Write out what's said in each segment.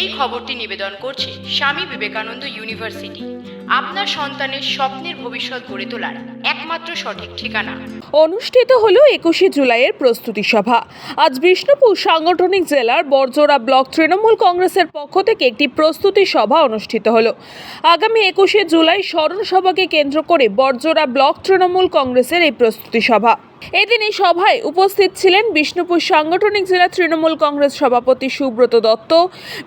এই খবরটি নিবেদন করছে স্বামী বিবেকানন্দ ইউনিভার্সিটি। আপনার সন্তানের স্বপ্নের ভবিষ্যৎ গড়ে তোলার একমাত্র সঠিক ঠিকানা। অনুষ্ঠিত হলো একুশে জুলাইয়ের প্রস্তুতি সভা। আজ বিষ্ণুপুর সাংগঠনিক জেলার বরজোড়া ব্লক তৃণমূল কংগ্রেসের পক্ষ থেকে একটি প্রস্তুতি সভা অনুষ্ঠিত হলো। আগামী একুশে জুলাই স্মরণ সভাকে কেন্দ্র করে বরজোড়া ব্লক তৃণমূল কংগ্রেসের এই প্রস্তুতি সভা। এদিন এই সভায় উপস্থিত ছিলেন বিষ্ণুপুর সাংগঠনিক জেলা তৃণমূল কংগ্রেস সভাপতি সুব্রত দত্ত,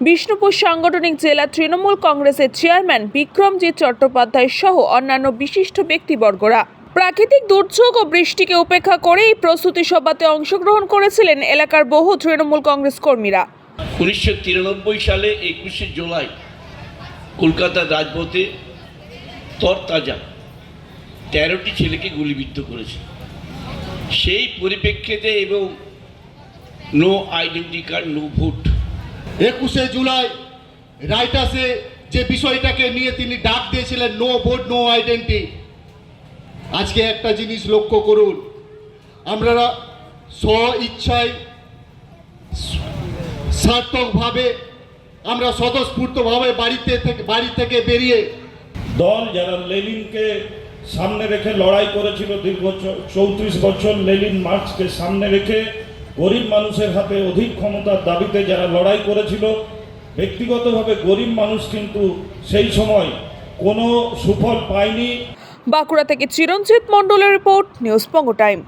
বিষ্ণুপুর সাংগঠনিক জেলা তৃণমূল কংগ্রেসের চেয়ারম্যান বিক্রমজিৎ চট্টোপাধ্যায় সহ অন্যান্য বিশিষ্ট ব্যক্তিবর্গরা। প্রাকৃতিক দুর্যোগ ও বৃষ্টিকে উপেক্ষা করে এই প্রস্তুতি সভাতে অংশগ্রহণ করেছিলেন এলাকার বহু তৃণমূল কংগ্রেস কর্মীরা। উনিশশো তিরানব্বই সালে একুশে জুলাই কলকাতার রাজপথে তরতাজা তেরোটি ছেলেকে গুলিবিদ্ধ করেছে। সেই পরিপ্রেক্ষিতে এবং no identity card no vote একুশে জুলাই রাইটাসে যে বিষয়টাকে নিয়ে তিনি ডাক দিয়েছিলেন নো ভোট নো আইডেন্টি আজকে একটা জিনিস লক্ষ্য করুন। আমরা স্ব ইচ্ছায় সার্থকভাবে আমরা স্বতঃস্ফূর্তভাবে বাড়িতে থেকে বাড়ি থেকে বেরিয়ে দল যারা লেনিনকে সামনে রেখে লড়াই করেছিল দীর্ঘ চৌত্রিশ বছর লেলিন মার্চকে সামনে রেখে গরিব মানুষের হাতে অধিক ক্ষমতার দাবিতে যারা লড়াই করেছিল, ব্যক্তিগতভাবে গরিব মানুষ কিন্তু সেই সময় কোনো সুফল পায়নি। বাঁকুড়া থেকে চিরঞ্জিত মণ্ডলের রিপোর্ট, নিউজ পঙ্গ টাইম।